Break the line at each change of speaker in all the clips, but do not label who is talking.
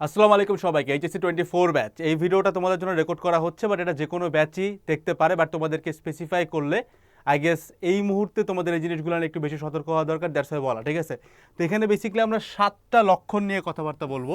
আসসালামু আলাইকুম সবাইকে, এইচএসসি টোয়েন্টি ফোর ব্যাচ। এই ভিডিওটা তোমাদের জন্য রেকর্ড করা হচ্ছে বাট এটা যে কোনো ব্যাচই দেখতে পারে বাট তোমাদেরকে স্পেসিফাই করলে আই গেস এই মুহূর্তে তোমাদের এই জিনিসগুলো একটু বেশি সতর্ক হওয়া দরকার দ্যাটস ওয়াই বলা, ঠিক আছে? তো এখানে বেসিক্যালি আমরা সাতটা লক্ষণ নিয়ে কথাবার্তা বলব।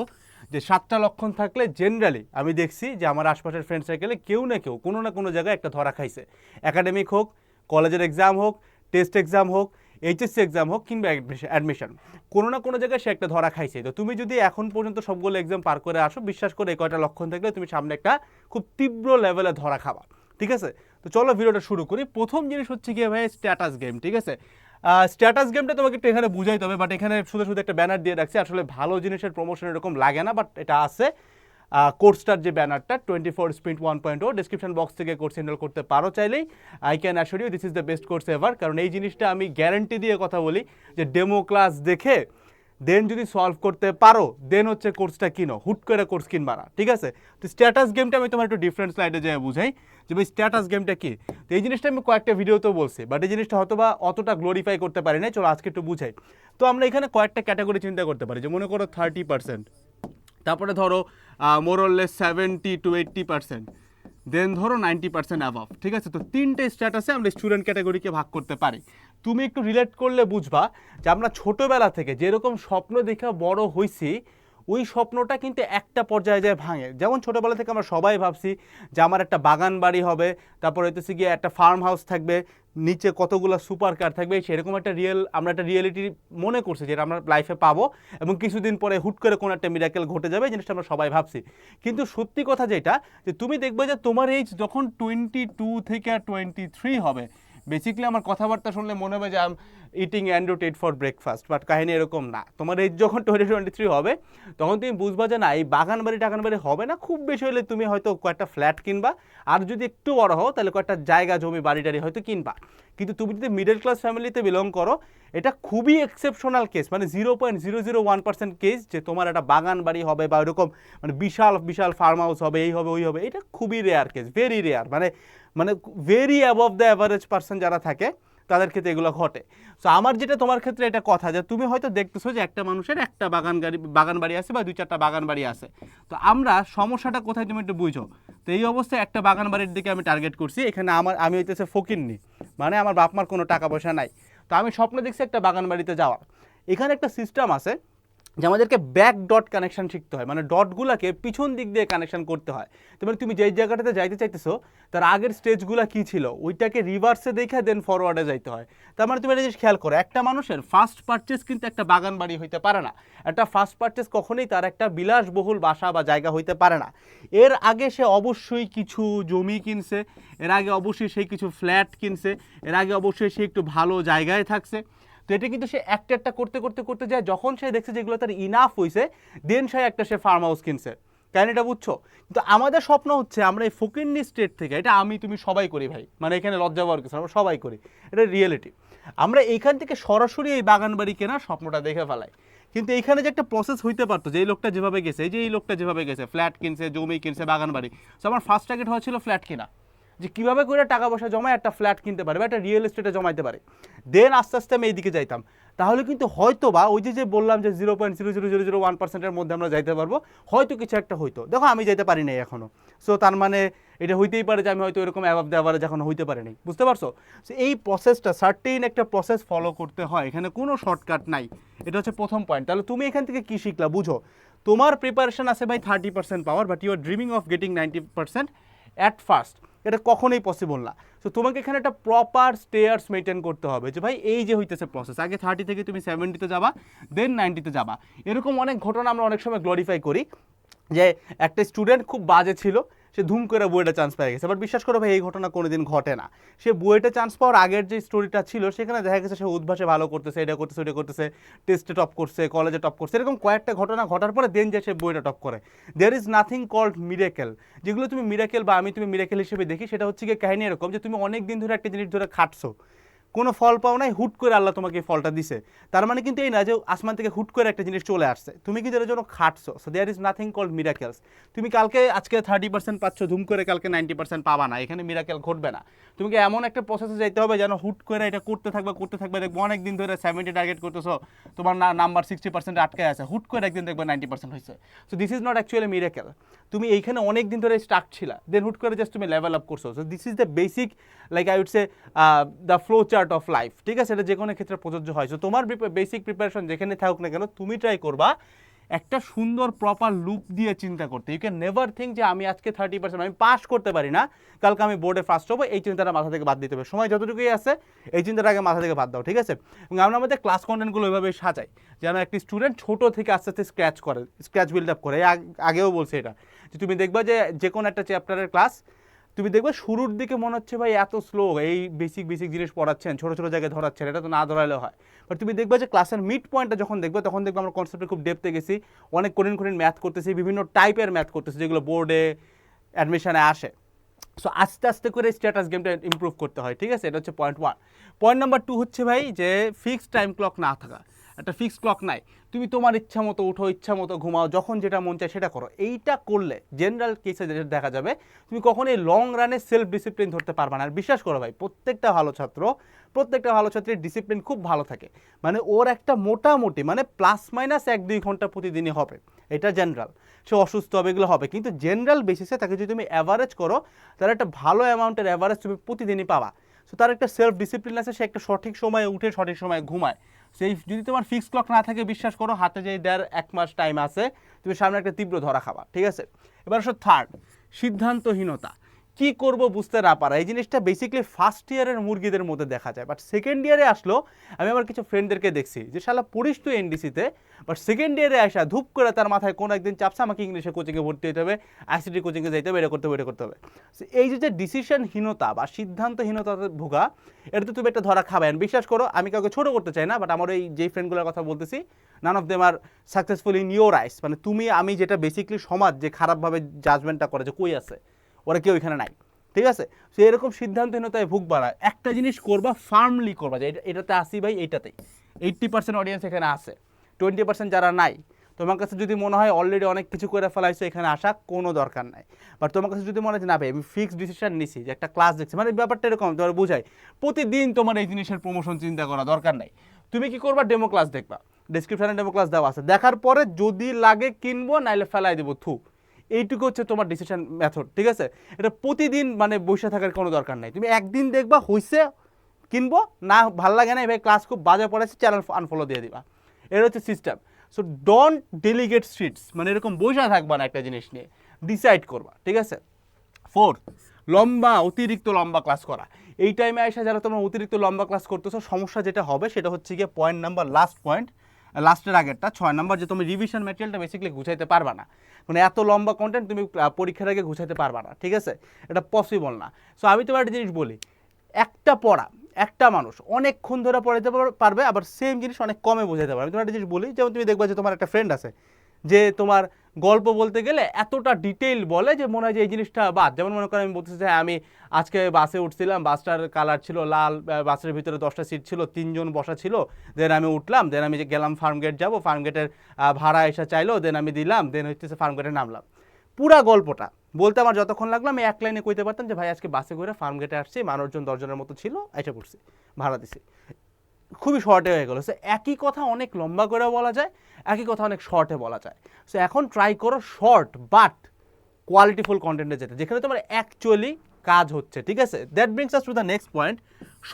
যে সাতটা লক্ষণ থাকলে জেনারেলি আমি দেখছি যে আমার আশপাশের ফ্রেন্ড সার্কেলে কেউ না কেউ কোনো না কোনো জায়গায় একটা ধরা খাইছে। একাডেমিক হোক কলেজের এক্সাম হোক টেস্ট এক্সাম হোক এইচএসসি এক্সাম হোক কিংবা অ্যাডমিশন কোনো না কোনো জায়গায় সে একটা ধরা খাইছে। তো তুমি যদি এখন পর্যন্ত সবগুলো এক্সাম পার করে আসো, বিশ্বাস করে এই কয়টা লক্ষণ থাকলে তুমি সামনে একটা খুব তীব্র লেভেলে ধরা খাবা। ঠিক আছে? তো চলো ভিডিওটা শুরু করি। প্রথম জিনিস হচ্ছে গিয়ে ভাই স্ট্যাটাস গেম ঠিক আছে? স্ট্যাটাস গেমটা তোমাকে একটু এখানে বুঝাইতে হবে বাট এখানে শুধু শুধু একটা ব্যানার দিয়ে রাখছি। আসলে ভালো জিনিসের প্রমোশন এরকম লাগে না বাট এটা আছে। কোর্সটার যে ব্যানারটা twenty four speed one point ও ডিসক্রিপশন বক্স থেকে কোর্স হ্যান্ডেল করতে পারো চাইলেই। I can assure you this is the best course ever কারণ এই জিনিসটা আমি গ্যারান্টি দিয়ে কথা বলি যে ডেমো ক্লাস দেখে দেন যদি সলভ করতে পারো দেন হচ্ছে কোর্সটা কিনো, হুট করে কোর্স কিনবা না, ঠিক আছে? তো স্ট্যাটাস গেমটা আমি তোমার একটু ডিফারেন্ট স্লাইডে যেয়ে বুঝাই, যে ভাই স্ট্যাটাস গেমটা কি? তো এই জিনিসটা আমি কয়েকটা ভিডিওতেও বলছি বাট এই জিনিসটা হয়তো বা অতটা গ্লোরিফাই করতে পারি না চলো আজকে একটু বুঝাই। তো আমরা এখানে কয়েকটা ক্যাটাগরি চিন্তা করতে পারি, যে মনে করো থার্টি পার্সেন্ট তারপরে ধরো more or less seventy to eighty percent then ধরো নাইনটি পার্সেন্ট অ্যাভাব ঠিক আছে? তো তিনটে স্ট্যাটাসে আমরা স্টুডেন্ট ক্যাটাগরিকে ভাগ করতে পারি। তুমি একটু রিলেট করলে বুঝবা যে আমরা ছোটোবেলা থেকে যেরকম স্বপ্ন দেখে বড় হইছি ওই স্বপ্নটা কিন্তু একটা পর্যায়ে যায় ভাঙে। যেমন ছোটোবেলা থেকে আমরা সবাই ভাবছি যে আমার একটা বাগান বাড়ি হবে, তারপর হইতেছে গিয়ে একটা ফার্ম হাউস থাকবে, নিচে কতগুলো সুপার কার থাকবে সেরকম একটা রিয়েল আমরা একটা রিয়েলিটি মনে করছি যেটা আমরা লাইফে পাবো এবং কিছুদিন পরে হুট করে কোনো একটা মিরাকেল ঘটে যাবে জিনিসটা আমরা সবাই ভাবছি। কিন্তু সত্যি কথা যেটা, যে তুমি দেখবে যে তোমার এইজ যখন টোয়েন্টি টু থেকে টোয়েন্টি থ্রি হবে বেসিক্যালি আমার কথাবার্তা শুনলে মনে হবে যে I'm eating android eight for breakfast but কাহিনী এরকম না। তোমার এজ যখন টোয়েন্টি টোয়েন্টি থ্রি হবে, তখন তুমি বুঝবা যে না, এই বাগান বাড়ি টাগান বাড়ি হবে না, খুব বেশি হলে তুমি হয়তো কয়েকটা ফ্ল্যাট কিনবা, আর যদি একটু বড় হও, তাহলে কয়েকটা জায়গা জমি বাড়ি টাড়ি হয়তো কিনবা। কিন্তু তুমি যদি মিডল ক্লাস ফ্যামিলিতে বিলং করো, এটা খুবই এক্সেপশনাল কেস মানে zero point zero zero one percent case যে তোমার একটা বাগান বাড়ি হবে বা এরকম মানে বিশাল বিশাল ফার্ম হাউস হবে, এই হবে, ওই হবে, এটা খুবই রেয়ার কেস ভেরি রেয়ার মানে মানে very above the average person যারা থাকে, তাদের ক্ষেত্রে এগুলো ঘটে। সো আমার যেটা তোমার ক্ষেত্রে এটা কথা যে, তুমি হয়তো দেখতেছো যে একটা মানুষের একটা বাগান গাড়ি, বাগান বাড়ি আছে বা দুই চারটা বাগান বাড়ি আছে। তো আমরা সমস্যাটা কোথায় তুমি একটু বুঝো? তো এই অবস্থায় একটা বাগান বাড়ির দিকে আমি টার্গেট করছি, এখানে আমার, আমি হইতেছে ফকিরনি মানে আমার বাপ মার কোনো টাকা পয়সা নাই। তো আমি স্বপ্ন দেখছি একটা বাগান বাড়িতে যাওয়ার। এখানে একটা সিস্টেম আছে যে আমাদেরকে ব্যাক ডট কানেকশন শিখতে হয়। মানে ডটগুলোকে পিছন দিক দিয়ে কানেকশন করতে হয়। তো মানে তুমি যেই জায়গাটাতে যাইতে চাইতেছো, তার আগের স্টেজগুলো কী ছিল? ওইটাকে রিভার্সে দেখে দেন ফরওয়ার্ডে যাইতে হয়। তার মানে তুমি একটা জিনিস খেয়াল করো, একটা মানুষের ফার্স্ট পারচেস কিন্তু একটা বাগান বাড়ি হইতে পারে না। একটা ফার্স্ট পারচেস কখনোই তার একটা বিলাসবহুল বাসা বা জায়গা হইতে পারে না। এর আগে সে অবশ্যই কিছু জমি কিনছে, এর আগে অবশ্যই সে কিছু ফ্ল্যাট কিনছে, এর আগে অবশ্যই সে একটু ভালো জায়গায় থাকছে। তো এটা কিন্তু সে একটা একটা করতে করতে করতে যায়। যখন সে দেখছে যেগুলো তার ইনাফ হয়েছে দেন সে একটা সে ফার্ম হাউস কিনছে। কেন এটা বুঝছ? কিন্তু আমাদের স্বপ্ন হচ্ছে আমরা এই ফকিরনি স্টেট থেকে, এটা আমি, তুমি সবাই করি ভাই। মানে এখানে লজ্জা পাওয়ার কিছু আমরা সবাই করি। এটা রিয়েলিটি আমরা এইখান থেকে সরাসরি এই বাগান বাড়ি কেনার স্বপ্নটা দেখে ফেলাই। কিন্তু এইখানে যে একটা প্রসেস হইতে পারতো, যে এই লোকটা যেভাবে গেছে, এই যে এই লোকটা যেভাবে গেছে ফ্ল্যাট কিনছে, জমি কিনছে বাগান বাড়ি তো আমার ফার্স্ট টার্গেট হয়েছিল ফ্ল্যাট কিনা। যে কীভাবে করে টাকা পয়সা জমায় একটা ফ্ল্যাট কিনতে পারে বা একটা রিয়েল এস্টেটে জমাইতে পারে। দেন আস্তে আস্তে আমি এইদিকে যাইতাম। তাহলে কিন্তু হয়তো বা ওই যে যে বললাম যে zero point zero zero zero zero one পার্সেন্টের মধ্যে আমরা যাইতে পারব, হয়তো কিছু একটা হইতো। দেখো আমি যাইতে পারি নাই এখনও সো তার মানে এটা হইতেই পারে যে আমি হয়তো এরকম অ্যাভাব দেওয়ারে যখন হইতে পারি নাই। বুঝতে পারছ? সো এই প্রসেসটা সার্টেইন একটা প্রসেস ফলো করতে হয়। এখানে কোনো শর্টকাট নাই। এটা হচ্ছে প্রথম পয়েন্ট তাহলে তুমি এখান থেকে কী শিখলা? বুঝো। তোমার প্রিপারেশন আছে ভাই thirty percent power but you are dreaming of getting ninety percent at first এটা কখনোই পসিবল না। সো তোমাকে এখানে একটা প্রপার স্টেয়ার্স মেনটেন করতে হবে যে, ভাই, এই যে হইতেছে প্রসেস আগে থার্টি থেকে তুমি সেভেন্টিতে যাবা দেন নাইনটিতে যাবা। এরকম অনেক ঘটনা আমরা অনেক সময় গ্লোরিফাই করি যে, একটা স্টুডেন্ট খুব বাজে ছিল সে ধুম করে বইটা চান্স পেয়ে গেছে। বাট বিশ্বাস করো ভাই, এই ঘটনা কোনোদিন ঘটে না। সে বইটা চান্স পাওয়ার আগের যে স্টোরিটা ছিল, সেখানে দেখা গেছে সে উদ্ভাসে ভালো করতেছে, এটা করতেছে ওটা করতেছে টেস্টে টপ করছে কলেজে টপ করছে। এরকম কয়েকটা ঘটনা ঘটার পরে দেন যে সে বইটা টপ করে। There is nothing called miracle যেগুলো তুমি মিরাকেল বা আমি তুমি মিরাকেল হিসেবে দেখি, সেটা হচ্ছে গিয়ে কাহিনী এরকম যে তুমি অনেক দিন ধরে একটা জিনিস ধরে খাটছো। কোনো ফল পাও নাই, হুট করে আল্লাহ তোমাকে ফলটা দিছে। তার মানে কিন্তু এই না যে আসমান থেকে হুট করে একটা জিনিস চলে আসছে। তুমি কিন্তু এর জন্য খাটছো। So there is nothing called miracles তুমি কালকে, আজকে থার্টি পার্সেন্ট পাচ্ছ, ধুম করে কালকে নাইনটি পার্সেন্ট পাবা না। এখানে মিরাকেল ঘটবে না। তোমাকে এমন একটা প্রসেসে যাইতে হবে যেন হুট করে এটা করতে থাকবে করতে থাকবে। দেখব অনেক দিন ধরে সেভেন্টি টার্গেট করতেছো, তোমার নাম্বার সিক্সটি পার্সেন্ট আটকে আছে। হুট করে একদিন দেখবে নাইনটি পার্সেন্ট হয়েছে so this is not actually miracle তুমি এইখানে অনেক দিন ধরে স্টার্ট ছিলা। দেন হুট করে জাস্ট তুমি লেভেল আপ করছ। So this is the basic like I would say the flow chart of life ঠিক আছে? এটা যে কোনো ক্ষেত্রে প্রযোজ্য হয়। সো তোমার বেসিক প্রিপারেশন যেখানে থাকুক না কেন, তুমি ট্রাই করবা একটা সুন্দর প্রপার লুপ দিয়ে চিন্তা করতে। ইউ ক্যান নেভার থিঙ্ক যে আমি আজকে থার্টি পার্সেন্ট আমি পাস করতে পারি না। কালকে আমি বোর্ডে ফার্স্ট হব, এই চিন্তাটা মাথা থেকে বাদ দিতে হবে। সময় যতটুকুই আছে, এই চিন্তাটা আগে মাথা থেকে বাদ দাও, ঠিক আছে? এবং আমরা আমাদের ক্লাস কন্টেন্টগুলো ওইভাবে সাজাই যেন একটি স্টুডেন্ট ছোটো থেকে আস্তে আস্তে স্ক্র্যাচ করে স্ক্র্যাচ বিল্ড আপ করে। আগেও বলছে এটা। যে তুমি দেখবা যে যে কোনো একটা চ্যাপ্টারের ক্লাস তুমি দেখবে শুরুর দিকে মনে হচ্ছে ভাই এত স্লো এই বেসিক বেসিক জিনিস পড়াচ্ছেন, ছোটো ছোটো জায়গায় ধরাচ্ছেন, এটা তো না ধরাইলেও হয়। বাট তুমি দেখবে যে ক্লাসের মিড পয়েন্টটা যখন দেখবে, তখন দেখবে আমরা কনসেপ্টে খুব ডেপতে গেছি। অনেক কঠিন কঠিন ম্যাথ করতেছি, বিভিন্ন টাইপের ম্যাথ করতেছি, যেগুলো বোর্ডে অ্যাডমিশনে আসে। সো আস্তে আস্তে করে স্ট্যাটাস গেমটা ইমপ্রুভ করতে হয়, ঠিক আছে? এটা হচ্ছে point one point number two হচ্ছে ভাই যে ফিক্সড টাইম ক্লক না থাকা। একটা ফিক্সড ক্লক নাই। তুমি তোমার ইচ্ছা মতো উঠো, ইচ্ছা মতো ঘুমাও, যখন যেটা মন চায় সেটা করো। এইটা করলে জেনারেল কেসে যেটা দেখা যাবে, তুমি কখনোই লং রানে সেলফ ডিসিপ্লিন ধরতে পারবে না। আর বিশ্বাস করো ভাই, প্রত্যেকটা ভালো ছাত্র, প্রত্যেকটা ভালো ছাত্রের ডিসিপ্লিন খুব ভালো থাকে। মানে ওর একটা মোটামুটি মানে প্লাস মাইনাস এক দুই ঘণ্টা প্রতিদিনই হবে। এটা জেনারেল সে অসুস্থ হবে, এগুলো হবে। কিন্তু জেনারেল বেসিসে তাকে যদি তুমি অ্যাভারেজ করো তাহলে একটা ভালো অ্যামাউন্টের অ্যাভারেজ তুমি প্রতিদিনই পাবা। সো তার একটা সেলফ ডিসিপ্লিন আছে, সে একটা সঠিক সময়ে উঠে, সঠিক সময়ে ঘুমায়। সেই যদি তোমার ফিক্স ক্লক না থাকে, বিশ্বাস করো, হাতে যে দেড় এক মাস টাইম আছে, তুমি সামনে একটা তীব্র ধরা খাবা, ঠিক আছে? এবার আসো থার্ড সিদ্ধান্তহীনতা। কি করব বুঝতে না পারা। এই জিনিসটা বেসিক্যালি ফার্স্ট ইয়ারের মুরগিদের মধ্যে দেখা যায়। বাট সেকেন্ড ইয়ারে আসলো, আমি আমার কিছু ফ্রেন্ডদেরকে দেখছি যে, শালা, পড়িস তুই এনডিসিতে বাট সেকেন্ড ইয়ারে আসা, ধূপ করে তার মাথায় কোনো একদিন চাপছে, আমাকে ইংলিশে কোচিংয়ে ভর্তি হতে হবে আইসিটি কোচিংয়ে যেতে হবে, এটা করতে হবে, এটা করতে হবে। এই যে যে ডিসিশনহীনতা বা সিদ্ধান্তহীনতাতে ভোগা, এটা তো তুমি একটা ধরা খাবে বিশ্বাস করো, আমি কাউকে ছোটো করতে চাই না বাট আমার এই যেই ফ্রেন্ডগুলোর কথা বলতেছি none of them are successful in your eyes মানে তুমি, আমি যেটা বেসিকলি সমাজ যে খারাপভাবে জাজমেন্টটা করে যে কই আছে। ওরা কেউ এখানে নাই। ঠিক আছে? সো এরকম সিদ্ধান্তহীনতায় না একটা জিনিস করবা ফার্মলি করবা যে এটা- এটাতে আসি ভাই, এইটাতেই। এইট্টি পার্সেন্ট অডিয়েন্স এখানে আছে। টোয়েন্টি পার্সেন্ট যারা নাই, তোমার কাছে যদি মনে হয় অলরেডি অনেক কিছু করে ফেলাইছো, এখানে আসা কোনো দরকার নাই। বাট তোমার কাছে যদি মনে হয় না ভাই, আমি ফিক্সড ডিসিশন নিছি, যে একটা ক্লাস দেখছি। মানে ব্যাপারটা এরকম, তোমার বুঝাই। প্রতিদিন তোমার এই জিনিসের প্রমোশন চিন্তা করা দরকার নাই। তুমি কি করবা? ডেমো ক্লাস দেখবা। ডিসক্রিপশনে ডেমো ক্লাস দেওয়া আছে। দেখার পরে যদি লাগে কিনবো, নাইলে ফেলাই দেবো, থু। এইটুকু হচ্ছে তোমার ডিসিশন মেথড ঠিক আছে? এটা প্রতিদিন মানে বসে থাকার কোনো দরকার নাই। তুমি একদিন দেখবা হইছে, কিনবো, না ভালো লাগে না ভাই ক্লাস খুব বাজে পড়েছে চ্যানেল আনফলো দিয়ে দিবা। এটা হচ্ছে system so don't delegate seats মানে এরকম বসে থাকবা না একটা জিনিস নিয়ে। ডিসাইড করবা, ঠিক আছে? ফোর্থ লম্বা, অতিরিক্ত লম্বা ক্লাস করা। এই টাইমে আসা যারা তোমরা অতিরিক্ত লম্বা ক্লাস করতেছো, সমস্যা যেটা হবে সেটা হচ্ছে গিয়ে পয়েন্ট নাম্বার লাস্ট পয়েন্ট লাস্টের আগেরটা, ছয় নম্বর, যে তুমি রিভিশন ম্যাটেরিয়ালটা বেসিক্যালি গুছাইতে পারবা না। মানে এত লম্বা কন্টেন্ট তুমি পরীক্ষার আগে গুছাইতে পারবা না, ঠিক আছে? এটা পসিবল না। সো আমি তোমার একটা জিনিস বলি, একটা পড়া, একটা মানুষ অনেকক্ষণ ধরে পড়াইতে পার- পারবে, আবার সেম জিনিস অনেক কমে বোঝাতে পারবে। আমি তোমার একটা জিনিস বলি, যেমন তুমি দেখবা যে তোমার একটা ফ্রেন্ড আছে, যে তোমার গল্প বলতে গেলে এতটা ডিটেইল বলে যে মনে হয় যে এই জিনিসটা বাদ। যেমন মনে করেন আমি বলতেছি যে আমি আজকে বাসে উঠছিলাম, বাসটার কালার ছিল লাল বাসের ভিতরে দশটা সিট ছিল, তিনজন বসা ছিল। দেন আমি উঠলাম দেন আমি যে গেলাম ফার্ম গেট যাব ফার্ম গেটের ভাড়া এসে চাইলো দেন আমি দিলাম দেন হচ্ছে ফার্ম গেটে নামলাম। পুরা গল্পটা বলতে আমার যতক্ষণ লাগল, আমি এক লাইনে কইতে পারতাম যে ভাই, আজকে বাসে করে ফার্ম গেটে আসছি, মানুষজন দশজনের মতো ছিল, এসে পড়ছি ভাড়া দিছি। খুবই শর্টে হয়ে গেলো। সো একই কথা অনেক লম্বা করে বলা যায়, একই কথা অনেক শর্টে বলা যায়। সো এখন ট্রাই করো শর্ট বাট কোয়ালিটিফুল কন্টেন্টে যেতে যেখানে তোমার অ্যাকচুয়ালি কাজ হচ্ছে, ঠিক আছে? That brings us to the next point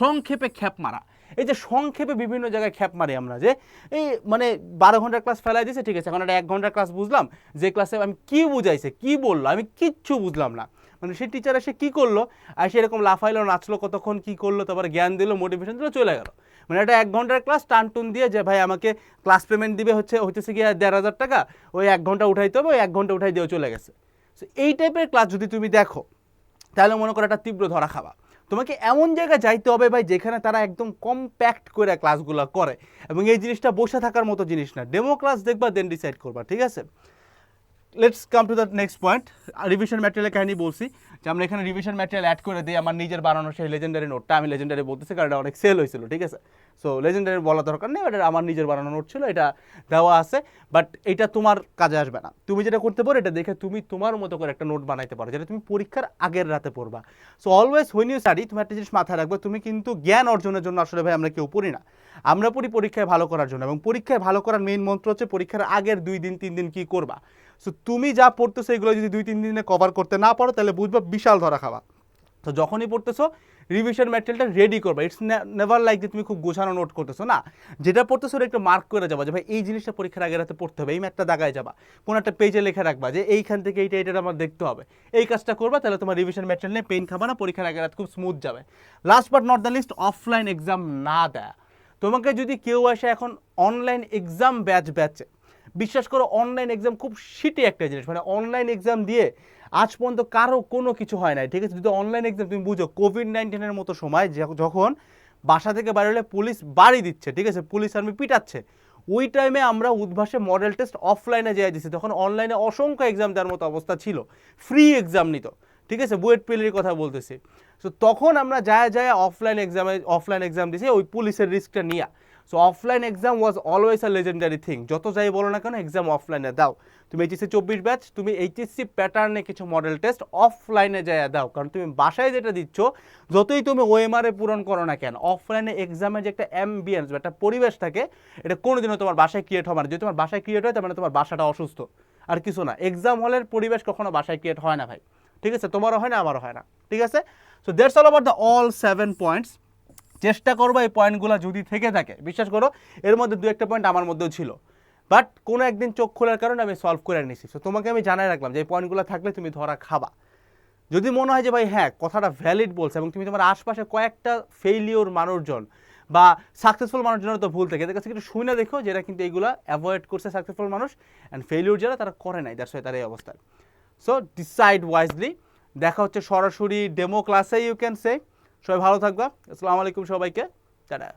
সংক্ষেপে খ্যাপ মারা। এই যে সংক্ষেপে বিভিন্ন জায়গায় খ্যাপ মারি আমরা যে, এই মানে বারো ঘণ্টার ক্লাস ফেলাই দিয়েছে, ঠিক আছে, এখন একটা এক ঘণ্টার ক্লাস বুঝলাম, যে ক্লাসে আমি কি বুঝাইছে, কি বলল, আমি কিচ্ছু বুঝলাম না। মানে সেই টিচার এসে কী করল? আর সেরকম লাফাইলো, নাচলো, কতক্ষণ কী করল, তারপরে জ্ঞান দিল মোটিভেশন দিল, চলে গেল। মানে একটা এক ঘণ্টার ক্লাস টান টুন দিয়ে যে, ভাই, আমাকে ক্লাস পেমেন্ট দিবে হচ্ছে, হইতেছে গিয়ে দেড় হাজার টাকা, ওই এক ঘণ্টা উঠাইতে হবে, ওই এক ঘণ্টা উঠাই দিয়েও চলে গেছে। সো এই টাইপের ক্লাস যদি তুমি দেখো, তাহলে মনে করো একটা তীব্র ধরা খাবা। তোমাকে এমন জায়গায় যাইতে হবে, ভাই, যেখানে তারা একদম কম্প্যাক্ট করে ক্লাসগুলো করে। এবং এই জিনিসটা বসে থাকার মতো জিনিস না। ডেমো ক্লাস দেখবা দেন ডিসাইড করবা, ঠিক আছে? Let's come to the next point revision ম্যাটেরিয়ালের কাহিনী বলছি, যে আমরা এখানে রিভিশন ম্যাটেরিয়াল অ্যাড করে দিই আমার নিজের বানানো সেই লেজেন্ডারি নোটটা আমি লেজেন্ডারি বলতেছি, কারণ এটা অনেক সেল হয়েছিল, ঠিক আছে? সো লেজেন্ডারি বলা দরকার নেই এটা আমার নিজের বানানো নোট ছিল, এটা দেওয়া আছে বাট এটা তোমার কাজে আসবে না। তুমি যেটা করতে পারো, এটা দেখে তুমি তোমার মতো করে একটা নোট বানাইতে পারো, যেটা তুমি পরীক্ষার আগের রাতে পড়বা। So always when you study তুমি একটা জিনিস মাথায় রাখবে, তুমি কিন্তু জ্ঞান অর্জনের জন্য আসলে ভাই আমরা কেউ পড়ি না। আমরা পড়ি পরীক্ষায় ভালো করার জন্য, এবং পরীক্ষায় ভালো করার মেইন মন্ত্র হচ্ছে পরীক্ষার আগের দুই দিন, তিন দিন কি করবা? সো তুমি যা পড়তেছো এগুলো যদি দুই, তিন দিনে কভার করতে না পারো, তাহলে বুঝবা বিশাল ধরা খাওয়া। তো যখনই পড়তেছো রিভিশন ম্যাটেরিয়ালটা রেডি করবা। ইটস নেভার লাইক যে তুমি খুব গোছানো নোট করতেছো, না? যেটা পড়তেছো ওটা একটু মার্ক করে যাবা যে, ভাই, এই জিনিসটা পরীক্ষার আগে রাতে পড়তে হবে, এই ম্যাথটা দাগায় যাবা। কোনো একটা পেজে লিখে রাখবা যে, এইখান থেকে এইটা এইটা আমার দেখতে হবে। এই কাজটা করবা, তাহলে তোমার রিভিশন ম্যাটেরিয়াল নিয়ে পেন খাবা না, পরীক্ষার আগে রাত খুব স্মুথ যাবে। Last but not the least offline exam না দেয়া। তোমাকে যদি কেউ আসে এখন অনলাইন এক্সাম ব্যাচ ব্যাচে বিশ্বাস করো অনলাইন এক্সাম খুব শিটি একটা জিনিস। মানে অনলাইন এক্সাম দিয়ে আজ পর্যন্ত কারও কোনো কিছু হয় নাই, ঠিক আছে? যদি অনলাইন এক্সাম তুমি বুঝো কোভিড নাইন্টিনের মতো সময় যখন বাসা থেকে বাইরে হলে পুলিশ বাড়ি দিচ্ছে, ঠিক আছে? পুলিশ আর্মি পিটাচ্ছে। ওই টাইমে আমরা উদ্ভাসে মডেল টেস্ট অফলাইনে যাই দিচ্ছি তখন অনলাইনে অসংখ্য এক্সাম দেওয়ার মতো অবস্থা ছিল। ফ্রি এক্সাম নিত, ঠিক আছে? বুয়েট প্রিলির কথা বলতেছি। সো তখন আমরা যায় যায় অফলাইন এক্সামে অফলাইন এক্সাম দিছি, ওই পুলিশের রিস্কটা নিয়ে। So offline exam was always a legendary thing যত যাই বলো না কেন এক্সাম অফলাইনে দাও। তুমি এইচএসসি চব্বিশ ব্যাচ তুমি এইচএসসি প্যাটার্নে কিছু মডেল টেস্ট অফলাইনে যায় দাও। কারণ তুমি বাসায় যেটা দিচ্ছ, যতই তুমি ওএমআরে পূরণ করো না কেন অফলাইনে এক্সামে যে একটা অ্যাম্বিয়েন্স বা একটা পরিবেশ থাকে, এটা কোনোদিনও তোমার বাসায় ক্রিয়েট হবে না। যদি তোমার বাসায় ক্রিয়েট হয়, তার মানে তোমার বাসাটা অসুস্থ। আর কিছু না। এক্সাম হলের পরিবেশ কখনো বাসায় ক্রিয়েট হয় না ভাই। ঠিক আছে? তোমারও হয় না, আমারও হয় না। ঠিক আছে? সো দেড়স অল আবার দ্য অল সেভেন পয়েন্টস চেষ্টা করব এই পয়েন্টগুলো যদি থেকে থাকে। বিশ্বাস করো, এর মধ্যে দু একটা পয়েন্ট আমার মধ্যেও ছিল। বাট কোনো একদিন চোখ খোলার কারণে আমি সলভ করে নিছি। সো তোমাকে আমি জানাই রাখলাম যে এই পয়েন্টগুলো থাকলে তুমি ধরা খাবা। যদি মনে হয় যে, ভাই হ্যাঁ কথাটা ভ্যালিড বলছে এবং তুমি তোমার আশপাশে কয়েকটা ফেইলিওর মানুষজন বা সাকসেসফুল মানুষজনের তো ভুল থাকে, এদের কাছে একটু শুনে দেখো যেটা কিন্তু এইগুলো অ্যাভয়েড করছে সাকসেসফুল মানুষ অ্যান্ড ফেইলিওর যারা, তারা করে নাই। দ্যাটস ওয়াই তার এই অবস্থায় সো ডিসাইড ওয়াইজলি দেখা হচ্ছে সরাসরি ডেমো ক্লাসে ইউ ক্যান সে সবাই ভালো থাকবা। আসসালামু আলাইকুম সবাইকে। টাটা।